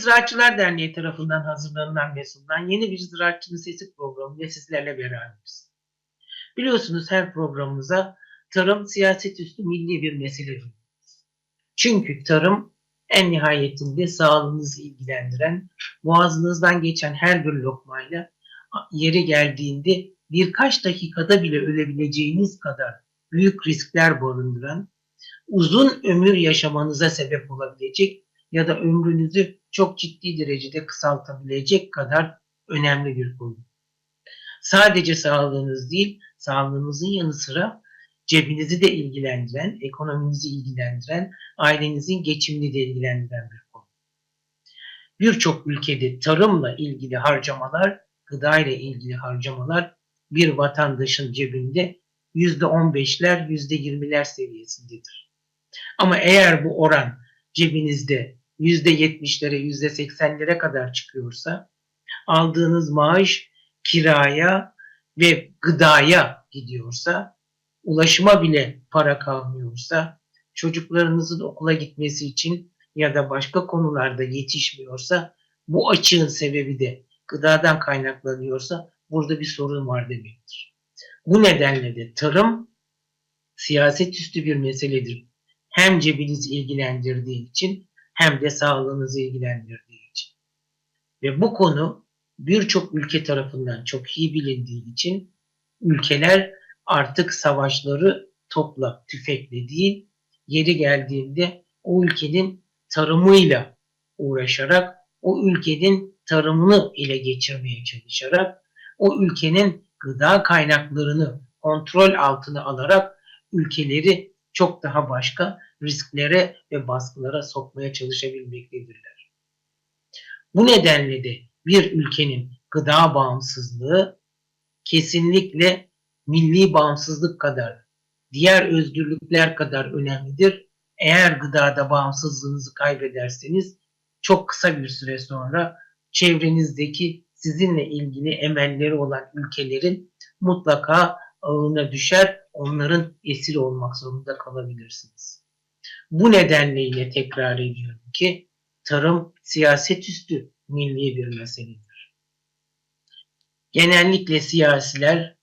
Ziraatçılar Derneği tarafından hazırlanan ve sunulan yeni bir Ziraatçının Sesi programı ile sizlerle beraberiz. Biliyorsunuz her programımıza tarım siyaset üstü milli bir meseledir. Çünkü tarım en nihayetinde sağlığınızı ilgilendiren, boğazınızdan geçen her bir lokmayla yeri geldiğinde birkaç dakikada bile ölebileceğiniz kadar büyük riskler barındıran, uzun ömür yaşamanıza sebep olabilecek ya da ömrünüzü çok ciddi derecede kısaltabilecek kadar önemli bir konu. Sadece sağlığınız değil, sağlığınızın yanı sıra cebinizi de ilgilendiren, ekonominizi ilgilendiren, ailenizin geçimini de ilgilendiren bir konu. Birçok ülkede tarımla ilgili harcamalar, gıda ile ilgili harcamalar bir vatandaşın cebinde %15'ler, %20'ler seviyesindedir. Ama eğer bu oran cebinizde %70'lere, %80'lere kadar çıkıyorsa aldığınız maaş kiraya ve gıdaya gidiyorsa, ulaşıma bile para kalmıyorsa, çocuklarınızın okula gitmesi için ya da başka konularda yetişmiyorsa, bu açığın sebebi de gıdadan kaynaklanıyorsa burada bir sorun var demektir. Bu nedenle de tarım siyaset üstü bir meseledir. Hem cebinizi ilgilendirdiği için hem de sağlığınızı ilgilendirdiği için. Ve bu konu birçok ülke tarafından çok iyi bilindiği için ülkeler artık savaşları topla, tüfekle değil, yeri geldiğinde o ülkenin tarımıyla uğraşarak, o ülkenin tarımını ele geçirmeye çalışarak, o ülkenin gıda kaynaklarını kontrol altına alarak ülkeleri çok daha başka risklere ve baskılara sokmaya çalışabilmektedirler. Bu nedenle de bir ülkenin gıda bağımsızlığı kesinlikle milli bağımsızlık kadar, diğer özgürlükler kadar önemlidir. Eğer gıdada bağımsızlığınızı kaybederseniz çok kısa bir süre sonra çevrenizdeki sizinle ilgili emelleri olan ülkelerin mutlaka ağına düşer, onların esir olmak zorunda kalabilirsiniz. Bu nedenle yine tekrar ediyorum ki tarım siyaset üstü milli bir meseledir. Genellikle siyasiler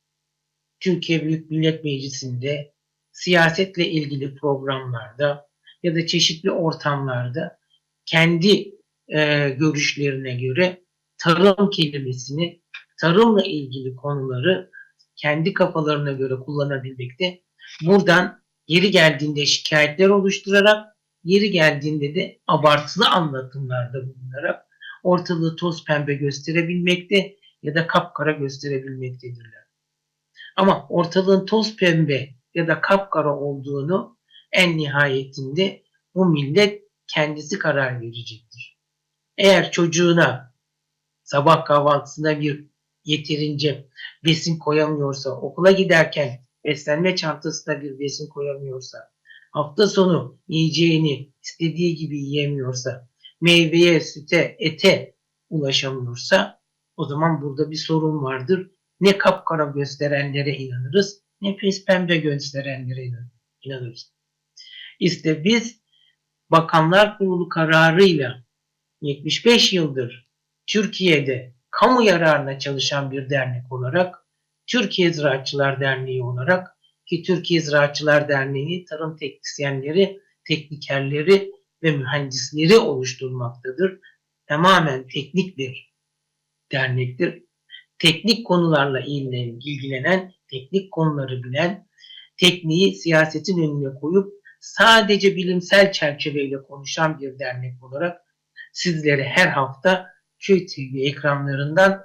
Türkiye Büyük Millet Meclisi'nde siyasetle ilgili programlarda ya da çeşitli ortamlarda kendi e, görüşlerine göre tarım kelimesini, tarımla ilgili konuları kendi kafalarına göre kullanabilmekte. Buradan yeri geldiğinde şikayetler oluşturarak, yeri geldiğinde de abartılı anlatımlarda bulunarak ortalığı toz pembe gösterebilmekte ya da kapkara gösterebilmektedirler. Ama ortalığın toz pembe ya da kapkara olduğunu en nihayetinde bu millet kendisi karar verecektir. Eğer çocuğuna sabah kahvaltısında bir yeterince besin koyamıyorsa, okula giderken beslenme çantasına bir besin koyamıyorsa, hafta sonu yiyeceğini istediği gibi yiyemiyorsa, meyveye, süte, ete ulaşamıyorsa o zaman burada bir sorun vardır. Ne kapkara gösterenlere inanırız ne pes pembe gösterenlere inanırız. İşte biz Bakanlar Kurulu kararıyla 75 yıldır Türkiye'de kamu yararına çalışan bir dernek olarak Türkiye Ziraatçılar Derneği olarak ki Türkiye Ziraatçılar Derneği tarım teknisyenleri, teknikerleri ve mühendisleri oluşturmaktadır. Tamamen teknik bir dernektir. Teknik konularla ilgilenen, teknik konuları bilen, tekniği siyasetin önüne koyup sadece bilimsel çerçeveyle konuşan bir dernek olarak sizlere her hafta Köy TV ekranlarından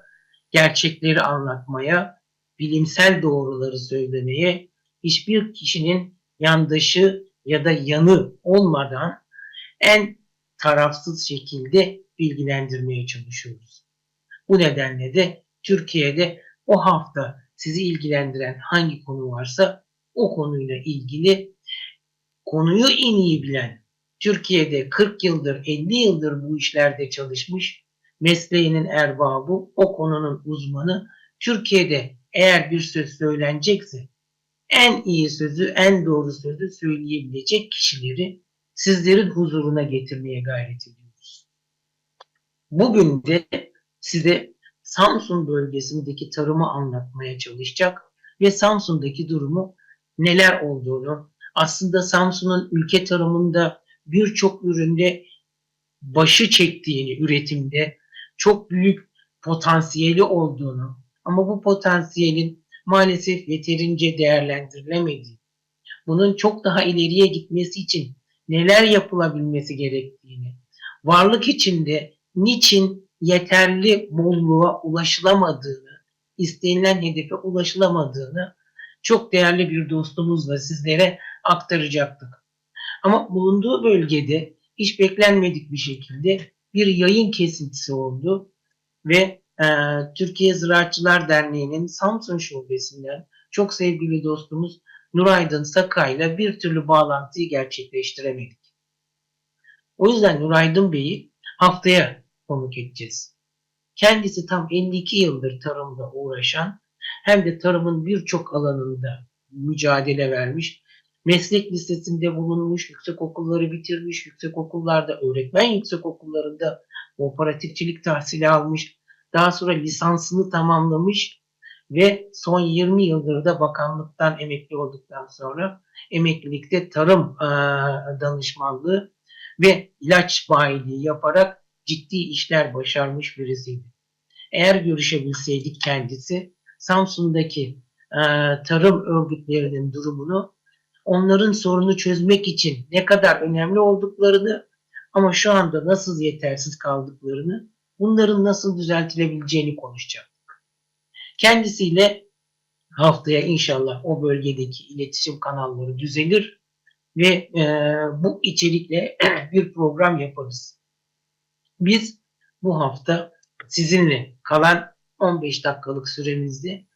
gerçekleri anlatmaya, bilimsel doğruları söylemeye, hiçbir kişinin yandaşı ya da yanı olmadan en tarafsız şekilde bilgilendirmeye çalışıyoruz. Bu nedenle de Türkiye'de o hafta sizi ilgilendiren hangi konu varsa o konuyla ilgili konuyu en iyi bilen, Türkiye'de 40 yıldır 50 yıldır bu işlerde çalışmış mesleğinin erbabı, o konunun uzmanı Türkiye'de eğer bir söz söylenecekse en iyi sözü, en doğru sözü söyleyebilecek kişileri sizlerin huzuruna getirmeye gayret ediyoruz. Bugün de size Samsun bölgesindeki tarımı anlatmaya çalışacak ve Samsun'daki durumu neler olduğunu, aslında Samsun'un ülke tarımında birçok üründe başı çektiğini üretimde çok büyük potansiyeli olduğunu ama bu potansiyelin maalesef yeterince değerlendirilemediği, bunun çok daha ileriye gitmesi için neler yapılabilmesi gerektiğini, varlık içinde niçin yeterli bolluğa ulaşılamadığını, istenilen hedefe ulaşılamadığını çok değerli bir dostumuzla sizlere aktaracaktık. Ama bulunduğu bölgede hiç beklenmedik bir şekilde bir yayın kesintisi oldu ve e, Türkiye Ziraatçılar Derneği'nin Samsun Şubesi'nden çok sevgili dostumuz Nuraydın Sakay'la bir türlü bağlantıyı gerçekleştiremedik. O yüzden Nuraydın Bey'i haftaya konuk edeceğiz. Kendisi tam 52 yıldır tarımla uğraşan hem de tarımın birçok alanında mücadele vermiş. Meslek lisesinde bulunmuş, yüksek okulları bitirmiş, yüksek okullarda, öğretmen yüksek okullarında operatifçilik tahsili almış. Daha sonra lisansını tamamlamış ve son 20 yıldır da bakanlıktan emekli olduktan sonra emeklilikte tarım e, danışmanlığı ve ilaç bayiliği yaparak ciddi işler başarmış birisiydi. Eğer görüşebilseydik kendisi Samsun'daki e, tarım örgütlerinin durumunu, onların sorunu çözmek için ne kadar önemli olduklarını ama şu anda nasıl yetersiz kaldıklarını, bunların nasıl düzeltilebileceğini konuşacaktık. Kendisiyle haftaya inşallah o bölgedeki iletişim kanalları düzelir ve e, bu içerikle bir program yaparız. Biz bu hafta sizinle kalan 15 dakikalık süremizde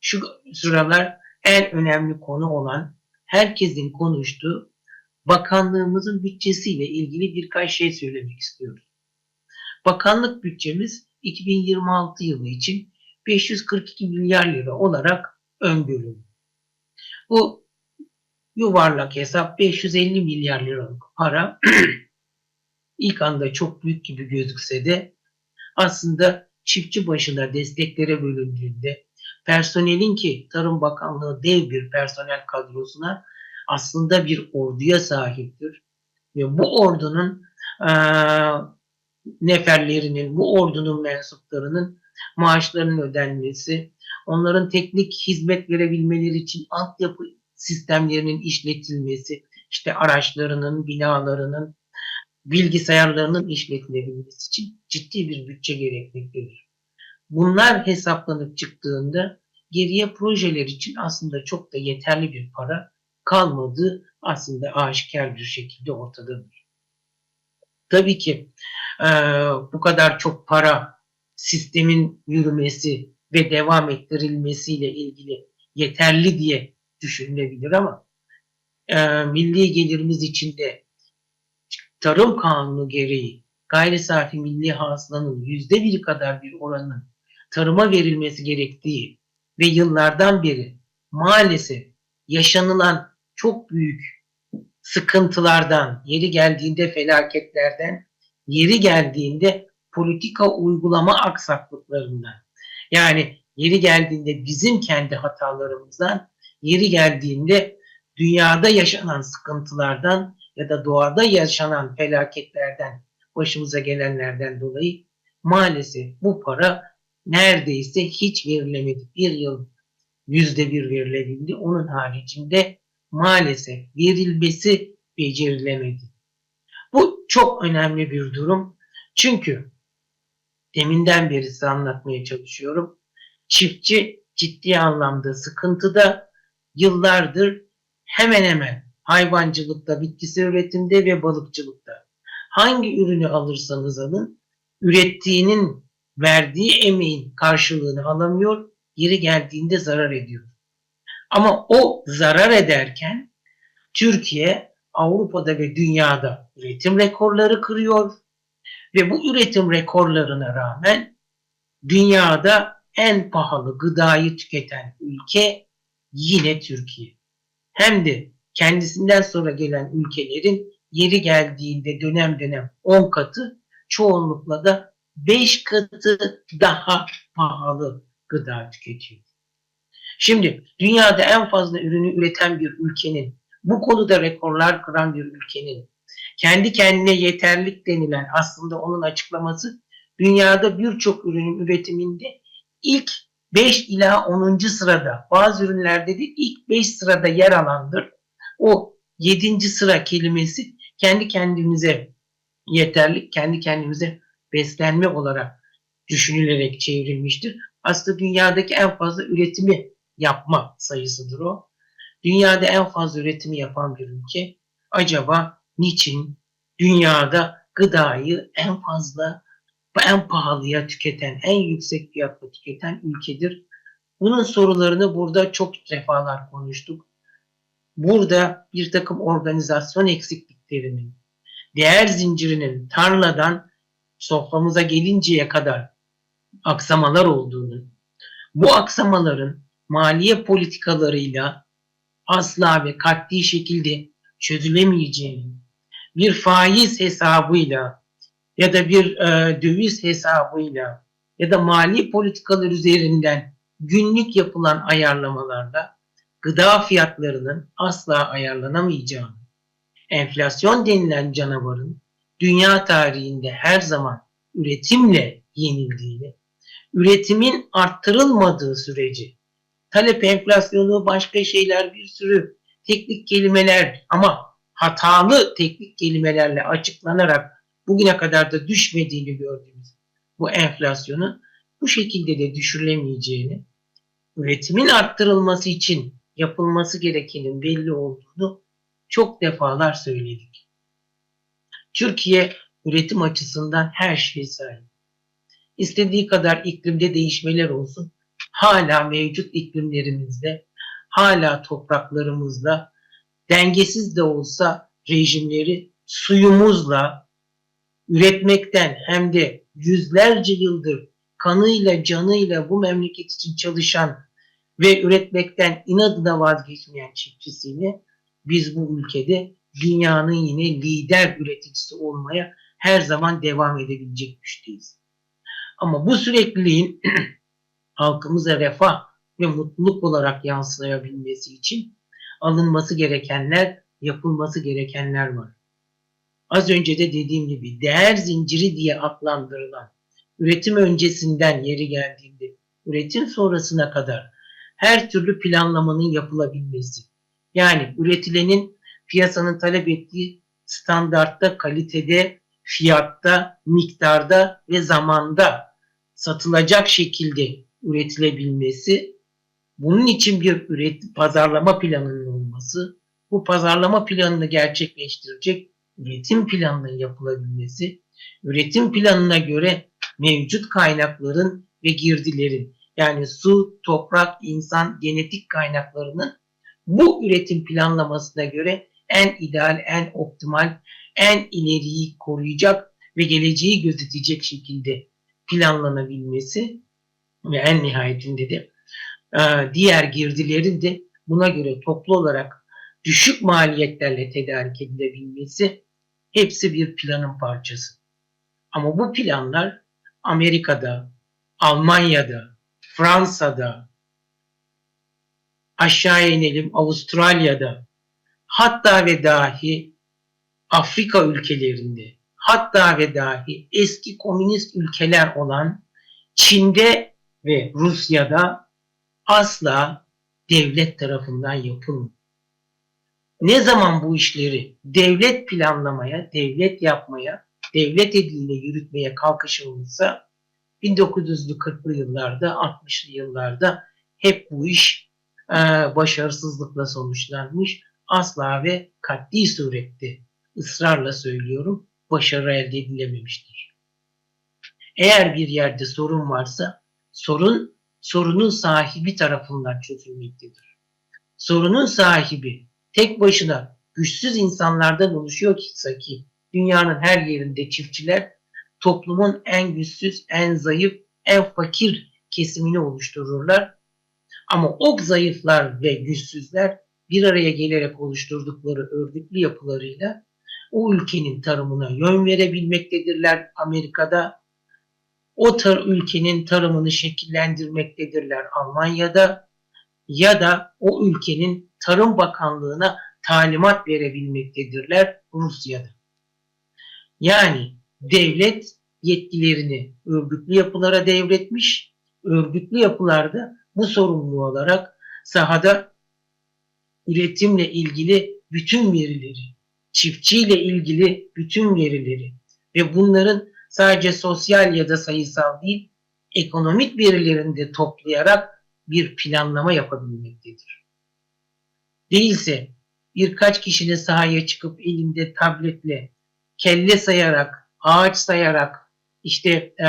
şu sıralar en önemli konu olan herkesin konuştuğu bakanlığımızın bütçesiyle ilgili birkaç şey söylemek istiyoruz. Bakanlık bütçemiz 2026 yılı için 542 milyar lira olarak öngörülüyor. Bu yuvarlak hesap 550 milyar liralık para ilk anda çok büyük gibi gözükse de aslında çiftçi başına desteklere bölündüğünde personelin ki Tarım Bakanlığı dev bir personel kadrosuna aslında bir orduya sahiptir. Ve bu ordunun e, neferlerinin, bu ordunun mensuplarının maaşlarının ödenmesi, onların teknik hizmet verebilmeleri için altyapı sistemlerinin işletilmesi, işte araçlarının, binalarının, bilgisayarlarının işletilebilmesi için ciddi bir bütçe gerekmektedir. Bunlar hesaplanıp çıktığında geriye projeler için aslında çok da yeterli bir para kalmadığı aslında aşikar bir şekilde ortadadır. Tabii ki e, bu kadar çok para sistemin yürümesi ve devam ettirilmesiyle ilgili yeterli diye düşünülebilir ama e, milli gelirimiz içinde tarım kanunu gereği gayri safi milli hasılanın yüzde bir kadar bir oranın tarıma verilmesi gerektiği ve yıllardan beri maalesef yaşanılan çok büyük sıkıntılardan, yeri geldiğinde felaketlerden, yeri geldiğinde politika uygulama aksaklıklarından, yani yeri geldiğinde bizim kendi hatalarımızdan, yeri geldiğinde dünyada yaşanan sıkıntılardan ya da doğada yaşanan felaketlerden, başımıza gelenlerden dolayı maalesef bu para neredeyse hiç verilemedi. Bir yıl yüzde bir verilebildi. Onun haricinde maalesef verilmesi becerilemedi. Çok önemli bir durum. Çünkü deminden beri size anlatmaya çalışıyorum. Çiftçi ciddi anlamda sıkıntıda yıllardır hemen hemen hayvancılıkta, bitkisel üretimde ve balıkçılıkta hangi ürünü alırsanız alın ürettiğinin verdiği emeğin karşılığını alamıyor, yeri geldiğinde zarar ediyor. Ama o zarar ederken Türkiye Avrupa'da ve dünyada üretim rekorları kırıyor ve bu üretim rekorlarına rağmen dünyada en pahalı gıdayı tüketen ülke yine Türkiye. Hem de kendisinden sonra gelen ülkelerin yeri geldiğinde dönem dönem 10 katı çoğunlukla da 5 katı daha pahalı gıda tüketiyor. Şimdi dünyada en fazla ürünü üreten bir ülkenin, bu konuda rekorlar kıran bir ülkenin, kendi kendine yeterlik denilen aslında onun açıklaması dünyada birçok ürünün üretiminde ilk 5 ila 10. sırada bazı ürünlerde de ilk 5 sırada yer alandır. O 7. sıra kelimesi kendi kendimize yeterlik, kendi kendimize beslenme olarak düşünülerek çevrilmiştir. Aslında dünyadaki en fazla üretimi yapma sayısıdır o. Dünyada en fazla üretimi yapan bir ülke acaba niçin dünyada gıdayı en fazla en pahalıya tüketen, en yüksek fiyatla tüketen ülkedir. Bunun sorularını burada çok defalar konuştuk. Burada bir takım organizasyon eksikliklerinin, değer zincirinin tarladan soframıza gelinceye kadar aksamalar olduğunu, bu aksamaların maliye politikalarıyla asla ve katli şekilde çözülemeyeceğini, bir faiz hesabıyla ya da bir e, döviz hesabıyla ya da mali politikalar üzerinden günlük yapılan ayarlamalarla gıda fiyatlarının asla ayarlanamayacağını, enflasyon denilen canavarın dünya tarihinde her zaman üretimle yenildiğini, üretimin arttırılmadığı sürece talep enflasyonu başka şeyler bir sürü teknik kelimeler ama hatalı teknik kelimelerle açıklanarak bugüne kadar da düşmediğini gördüğümüz bu enflasyonun bu şekilde de düşürülemeyeceğini, üretimin arttırılması için yapılması gerekenin belli olduğunu çok defalar söyledik. Türkiye üretim açısından her şey sahip. İstediği kadar iklimde değişmeler olsun. Hala mevcut iklimlerimizde, hala topraklarımızda dengesiz de olsa rejimleri suyumuzla üretmekten hem de yüzlerce yıldır kanıyla canıyla bu memleket için çalışan ve üretmekten inadına vazgeçmeyen çiftçisiyle biz bu ülkede dünyanın yine lider üreticisi olmaya her zaman devam edebilecek güçteyiz. Ama bu sürekliliğin halkımıza refah ve mutluluk olarak yansıyabilmesi için alınması gerekenler, yapılması gerekenler var. Az önce de dediğim gibi değer zinciri diye adlandırılan üretim öncesinden yeri geldiğinde üretim sonrasına kadar her türlü planlamanın yapılabilmesi. Yani üretilenin piyasanın talep ettiği standartta, kalitede, fiyatta, miktarda ve zamanda satılacak şekilde üretilebilmesi, bunun için bir üret pazarlama planının olması, bu pazarlama planını gerçekleştirecek üretim planının yapılabilmesi, üretim planına göre mevcut kaynakların ve girdilerin yani su, toprak, insan, genetik kaynaklarının bu üretim planlamasına göre en ideal, en optimal, en ileriyi koruyacak ve geleceği gözetecek şekilde planlanabilmesi ve en nihayetinde de e, diğer girdilerin de buna göre toplu olarak düşük maliyetlerle tedarik edilebilmesi hepsi bir planın parçası. Ama bu planlar Amerika'da, Almanya'da, Fransa'da, aşağı inelim Avustralya'da, hatta ve dahi Afrika ülkelerinde, hatta ve dahi eski komünist ülkeler olan Çin'de ve Rusya'da asla devlet tarafından yapılmıyor. Ne zaman bu işleri devlet planlamaya, devlet yapmaya, devlet eliyle yürütmeye kalkışılmışsa 1940'lı yıllarda, 60'lı yıllarda hep bu iş e, başarısızlıkla sonuçlanmış. Asla ve katli surette ısrarla söylüyorum başarı elde edilememiştir. Eğer bir yerde sorun varsa sorun sorunun sahibi tarafından çözülmektedir. Sorunun sahibi tek başına güçsüz insanlardan oluşuyorsa ki dünyanın her yerinde çiftçiler toplumun en güçsüz, en zayıf, en fakir kesimini oluştururlar. Ama o zayıflar ve güçsüzler bir araya gelerek oluşturdukları örgütlü yapılarıyla o ülkenin tarımına yön verebilmektedirler Amerika'da. O tar ülkenin tarımını şekillendirmektedirler Almanya'da ya da o ülkenin Tarım Bakanlığı'na talimat verebilmektedirler Rusya'da. Yani devlet yetkilerini örgütlü yapılara devretmiş, örgütlü yapılarda bu sorumlu olarak sahada üretimle ilgili bütün verileri, çiftçiyle ilgili bütün verileri ve bunların sadece sosyal ya da sayısal değil, ekonomik verilerini de toplayarak bir planlama yapabilmektedir. Değilse birkaç kişinin sahaya çıkıp elinde tabletle kelle sayarak, ağaç sayarak, işte e,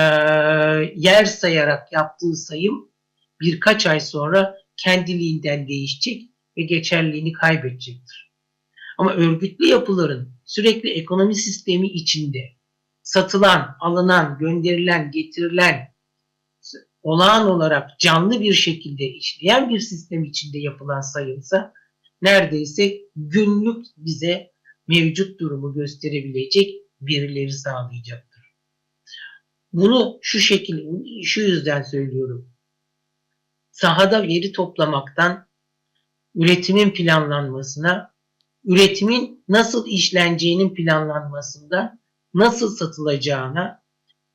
yer sayarak yaptığı sayım birkaç ay sonra kendiliğinden değişecek ve geçerliliğini kaybedecektir. Ama örgütlü yapıların sürekli ekonomi sistemi içinde satılan, alınan, gönderilen, getirilen olağan olarak canlı bir şekilde işleyen bir sistem içinde yapılan sayımsa neredeyse günlük bize mevcut durumu gösterebilecek verileri sağlayacaktır. Bunu şu şekilde, şu yüzden söylüyorum. Sahada veri toplamaktan üretimin planlanmasına, üretimin nasıl işleneceğinin planlanmasında, nasıl satılacağına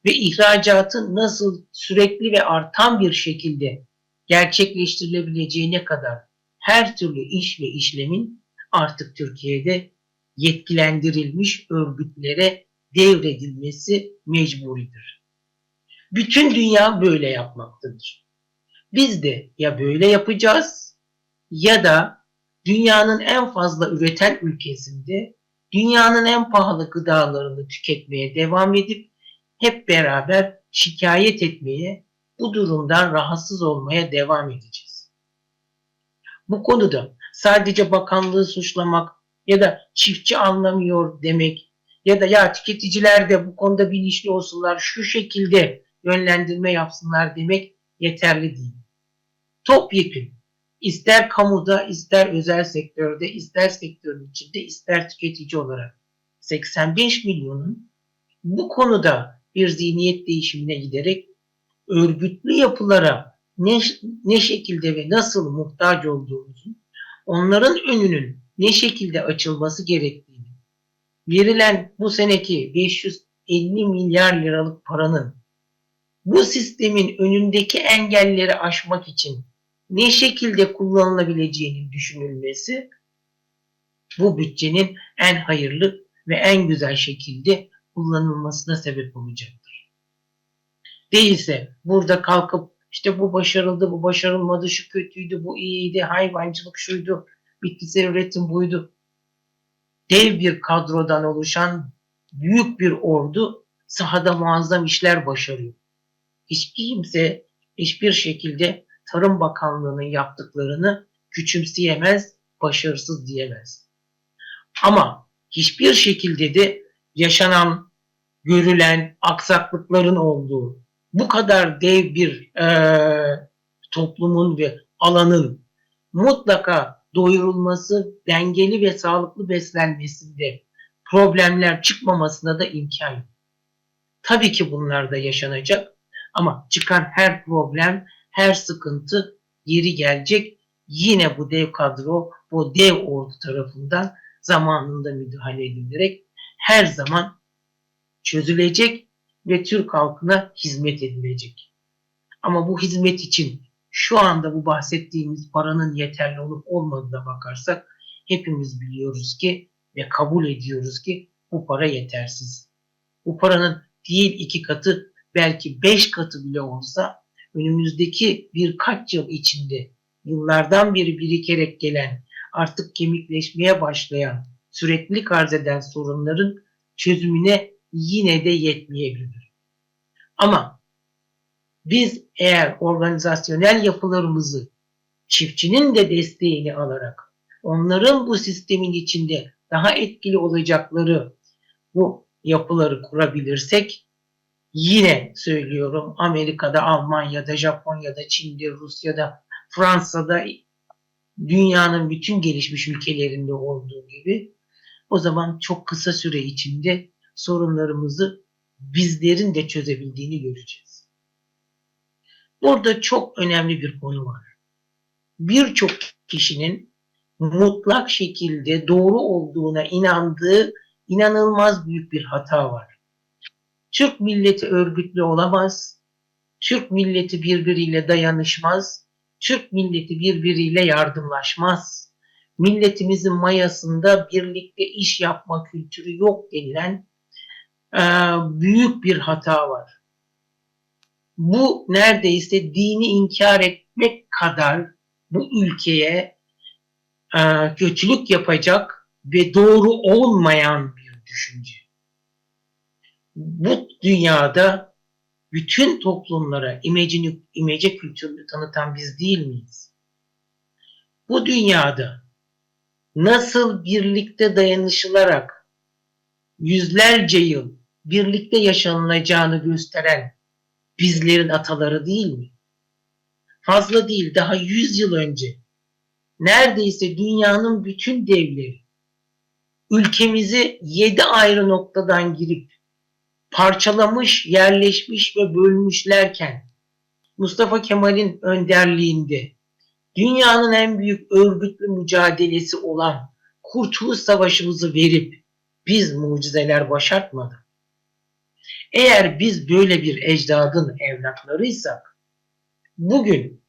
ve ihracatın nasıl sürekli ve artan bir şekilde gerçekleştirilebileceğine kadar her türlü iş ve işlemin artık Türkiye'de yetkilendirilmiş örgütlere devredilmesi mecburidir. Bütün dünya böyle yapmaktadır. Biz de ya böyle yapacağız ya da dünyanın en fazla üreten ülkesinde dünyanın en pahalı gıdalarını tüketmeye devam edip hep beraber şikayet etmeye, bu durumdan rahatsız olmaya devam edeceğiz. Bu konuda sadece bakanlığı suçlamak ya da çiftçi anlamıyor demek ya da ya tüketiciler de bu konuda bilinçli olsunlar, şu şekilde yönlendirme yapsınlar demek yeterli değil. Topyekün ister kamuda, ister özel sektörde, ister sektörün içinde, ister tüketici olarak. 85 milyonun bu konuda bir zihniyet değişimine giderek örgütlü yapılara ne, ne şekilde ve nasıl muhtaç olduğumuzu, onların önünün ne şekilde açılması gerektiğini, verilen bu seneki 550 milyar liralık paranın bu sistemin önündeki engelleri aşmak için ne şekilde kullanılabileceğinin düşünülmesi bu bütçenin en hayırlı ve en güzel şekilde kullanılmasına sebep olacaktır. Değilse burada kalkıp işte bu başarıldı, bu başarılmadı, şu kötüydü, bu iyiydi, hayvancılık şuydu, bitkisel üretim buydu. Dev bir kadrodan oluşan büyük bir ordu sahada muazzam işler başarıyor. Hiç kimse hiçbir şekilde Tarım Bakanlığı'nın yaptıklarını küçümseyemez, başarısız diyemez. Ama hiçbir şekilde de yaşanan, görülen aksaklıkların olduğu bu kadar dev bir e, toplumun ve alanın mutlaka doyurulması, dengeli ve sağlıklı beslenmesinde problemler çıkmamasına da imkan yok. Tabii ki bunlar da yaşanacak ama çıkan her problem, her sıkıntı yeri gelecek. Yine bu dev kadro, bu dev ordu tarafından zamanında müdahale edilerek her zaman çözülecek ve Türk halkına hizmet edilecek. Ama bu hizmet için şu anda bu bahsettiğimiz paranın yeterli olup olmadığına bakarsak hepimiz biliyoruz ki ve kabul ediyoruz ki bu para yetersiz. Bu paranın değil iki katı belki beş katı bile olsa önümüzdeki birkaç yıl içinde yıllardan beri birikerek gelen artık kemikleşmeye başlayan sürekli arz eden sorunların çözümüne yine de yetmeyebilir. Ama biz eğer organizasyonel yapılarımızı çiftçinin de desteğini alarak onların bu sistemin içinde daha etkili olacakları bu yapıları kurabilirsek yine söylüyorum Amerika'da, Almanya'da, Japonya'da, Çin'de, Rusya'da, Fransa'da dünyanın bütün gelişmiş ülkelerinde olduğu gibi o zaman çok kısa süre içinde sorunlarımızı bizlerin de çözebildiğini göreceğiz. Burada çok önemli bir konu var. Birçok kişinin mutlak şekilde doğru olduğuna inandığı inanılmaz büyük bir hata var. Türk milleti örgütlü olamaz. Türk milleti birbiriyle dayanışmaz. Türk milleti birbiriyle yardımlaşmaz. Milletimizin mayasında birlikte iş yapma kültürü yok denilen e, büyük bir hata var. Bu neredeyse dini inkar etmek kadar bu ülkeye e, kötülük yapacak ve doğru olmayan bir düşünce. Bu dünyada bütün toplumlara imecini, imece kültürünü tanıtan biz değil miyiz? Bu dünyada nasıl birlikte dayanışılarak yüzlerce yıl birlikte yaşanılacağını gösteren bizlerin ataları değil mi? Fazla değil, daha 100 yıl önce neredeyse dünyanın bütün devleri ülkemizi yedi ayrı noktadan girip parçalamış, yerleşmiş ve bölmüşlerken Mustafa Kemal'in önderliğinde dünyanın en büyük örgütlü mücadelesi olan Kurtuluş Savaşımızı verip biz mucizeler başartmadık. Eğer biz böyle bir ecdadın evlatlarıysak bugün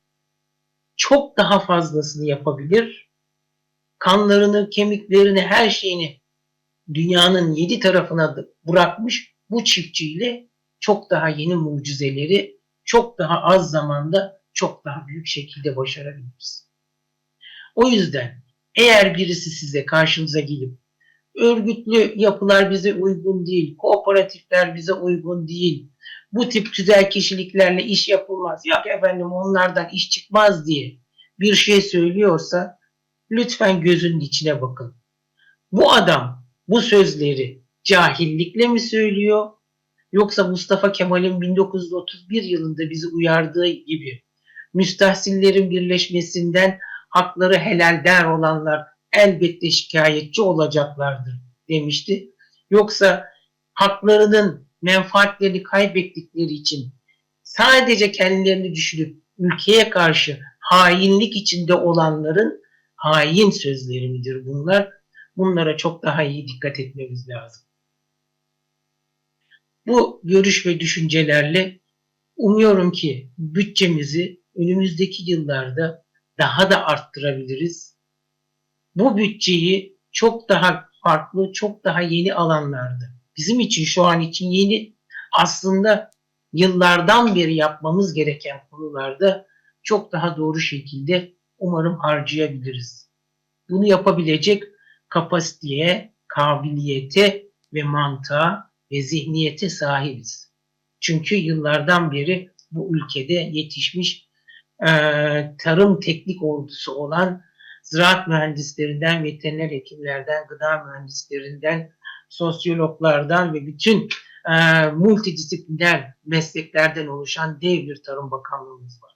çok daha fazlasını yapabilir. Kanlarını, kemiklerini, her şeyini dünyanın yedi tarafına bırakmış bu çiftçiyle çok daha yeni mucizeleri çok daha az zamanda çok daha büyük şekilde başarabiliriz. O yüzden eğer birisi size karşınıza gelip örgütlü yapılar bize uygun değil, kooperatifler bize uygun değil, bu tip güzel kişiliklerle iş yapılmaz, yok efendim onlardan iş çıkmaz diye bir şey söylüyorsa lütfen gözünün içine bakın. Bu adam bu sözleri cahillikle mi söylüyor yoksa Mustafa Kemal'in 1931 yılında bizi uyardığı gibi müstahsillerin birleşmesinden hakları helal der olanlar elbette şikayetçi olacaklardır demişti. Yoksa haklarının menfaatlerini kaybettikleri için sadece kendilerini düşünüp ülkeye karşı hainlik içinde olanların hain sözleri midir bunlar? Bunlara çok daha iyi dikkat etmemiz lazım. Bu görüş ve düşüncelerle umuyorum ki bütçemizi önümüzdeki yıllarda daha da arttırabiliriz. Bu bütçeyi çok daha farklı, çok daha yeni alanlarda, bizim için şu an için yeni aslında yıllardan beri yapmamız gereken konularda çok daha doğru şekilde umarım harcayabiliriz. Bunu yapabilecek kapasiteye, kabiliyete ve mantığa ve zihniyete sahibiz. Çünkü yıllardan beri bu ülkede yetişmiş e, tarım teknik ordusu olan ziraat mühendislerinden, veteriner hekimlerden, gıda mühendislerinden, sosyologlardan ve bütün e, multidisipliner mesleklerden oluşan dev bir tarım bakanlığımız var.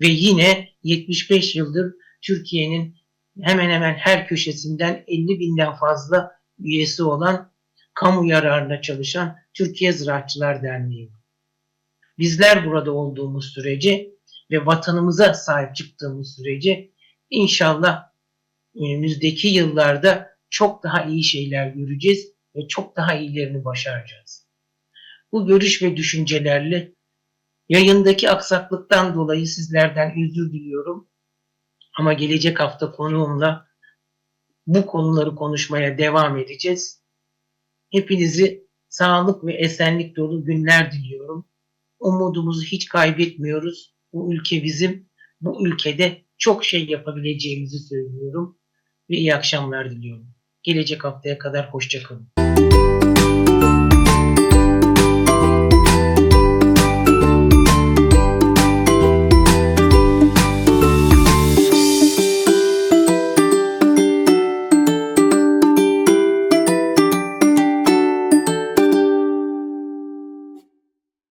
Ve yine 75 yıldır Türkiye'nin hemen hemen her köşesinden 50 binden fazla üyesi olan kamu yararına çalışan Türkiye Ziraatçılar Derneği. Bizler burada olduğumuz sürece ve vatanımıza sahip çıktığımız sürece inşallah önümüzdeki yıllarda çok daha iyi şeyler göreceğiz ve çok daha iyilerini başaracağız. Bu görüş ve düşüncelerle yayındaki aksaklıktan dolayı sizlerden özür diliyorum. Ama gelecek hafta konuğumla bu konuları konuşmaya devam edeceğiz. Hepinizi sağlık ve esenlik dolu günler diliyorum. Umudumuzu hiç kaybetmiyoruz. Bu ülke bizim. Bu ülkede çok şey yapabileceğimizi söylüyorum ve iyi akşamlar diliyorum. Gelecek haftaya kadar hoşçakalın.